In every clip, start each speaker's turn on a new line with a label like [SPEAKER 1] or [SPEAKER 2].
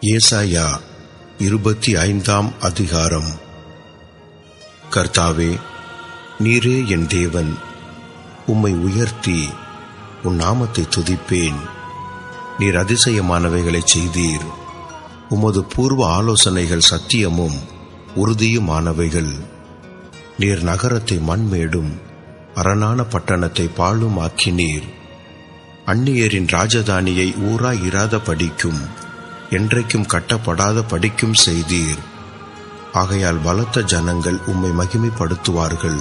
[SPEAKER 1] ஏசாயா இருபத்தி ஐந்தாம் அதிகாரம். கர்த்தாவே நீரே என் தேவன் உம்மை உயர்த்தி உன் நாமத்தை துதிப்பேன். நீர் அதிசயமானவைகளை செய்தீர். உமது பூர்வ ஆலோசனைகள் சத்தியமும் உறுதியுமானவைகள். நீர் நகரத்தை மண்மேடும் அரணான பட்டணத்தை பாழும் ஆக்கினீர் அந்நியரின் ராஜதானியை ஊராய் இராத படிக்கும் என்றைக்கும் கட்டப்படாத படிக்கும் செய்தீர். ஆகையால் பலத்த ஜனங்கள் உம்மை மகிமைப்படுத்துவார்கள்.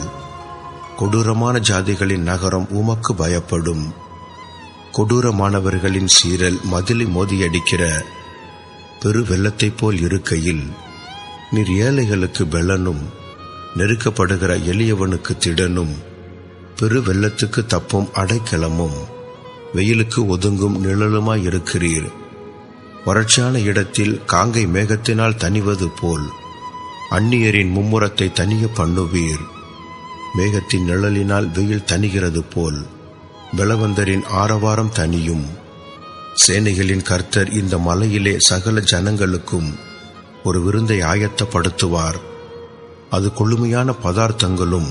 [SPEAKER 1] கொடூரமான ஜாதிகளின் நகரம் உமக்கு பயப்படும். கொடூரமானவர்களின் சீரல் மதிலை மோதியடிக்கிற பெரு வெள்ளத்தைப் போல் இருக்கையில் நீர் ஏழைகளுக்கு பெலனும் நெருக்கப்படுகிற எளியவனுக்கு திடனும் பெரு வெள்ளத்துக்கு தப்பும் அடைக்கலமும் வெயிலுக்கு ஒதுங்கும் நிழலுமாய் இருக்கிறீர். வறட்சியான இடத்தில் காங்கை மேகத்தினால் தணிவது போல் அந்நியரின் மும்முரத்தை தனிய பண்ணுவீர். மேகத்தின் நிழலினால் வெயில் தணிகிறது போல் பலவந்தரின் ஆரவாரம் தனியும் சேனைகளின் கர்த்தர் இந்த மலையிலே சகல ஜனங்களுக்கும் ஒரு விருந்தை ஆயத்தப்படுத்துவார். அது கொழுமையான பதார்த்தங்களும்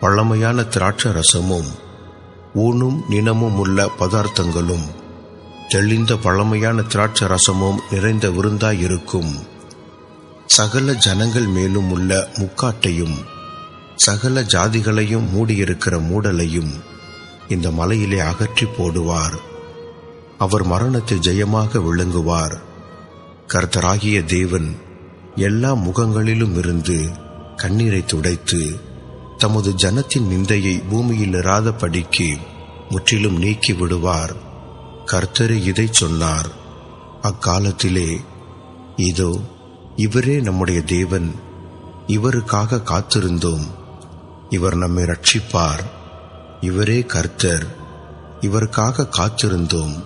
[SPEAKER 1] பழமையான திராட்ச ரசமும் ஊனும் நினமும் உள்ள பதார்த்தங்களும் தெளிந்த பழமையான திராட்சை ரசமும் நிறைந்த விருந்தாயிருக்கும். சகல ஜனங்கள் மேலும் உள்ள முக்காட்டையும் சகல ஜாதிகளையும் மூடியிருக்கிற மூடலையும் இந்த மலையிலே அகற்றி போடுவார். அவர் மரணத்தை ஜெயமாக விளங்குவார். கர்த்தராகிய தேவன் எல்லா முகங்களிலும் இருந்து கண்ணீரை துடைத்து தமது ஜனத்தின் நிந்தையை பூமியில் இராத படிக்கு முற்றிலும் நீக்கி விடுவார் கர்த்தரே இதை சொன்னார். அக்காலத்திலே இதோ இவரே நம்முடைய தேவன். இவருக்காக காத்திருந்தோம். இவர் நம்மை ரட்சிப்பார். இவரே கர்த்தர். இவருக்காக காத்திருந்தோம்.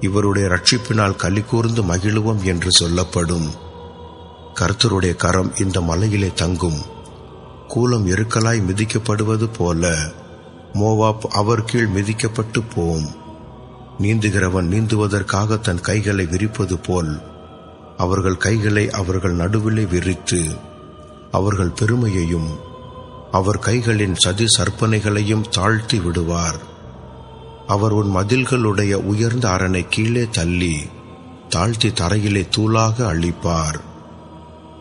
[SPEAKER 1] இவருடைய ரட்சிப்பினால் கலி கூர்ந்து மகிழுவோம் என்று சொல்லப்படும். கர்த்தருடைய கரம் இந்த மலையிலே தங்கும். கூலம் எருக்கலாய் மிதிக்கப்படுவது போல மோவாப் அவர் கீழ் மிதிக்கப்பட்டு போம். நீந்துகிறவன் நீந்துவதற்காக தன் கைகளை விரிப்பது போல் அவர்கள் கைகளை அவர்கள் நடுவிலே விரித்து அவர்கள் பெருமையையும் அவர் கைகளின் சதி சற்பனைகளையும் தாழ்த்தி விடுவார். அவர் உன் மதில்களுடைய உயர்ந்த அரணை கீழே தள்ளி தாழ்த்தி தரையிலே தூளாக அழிப்பார்.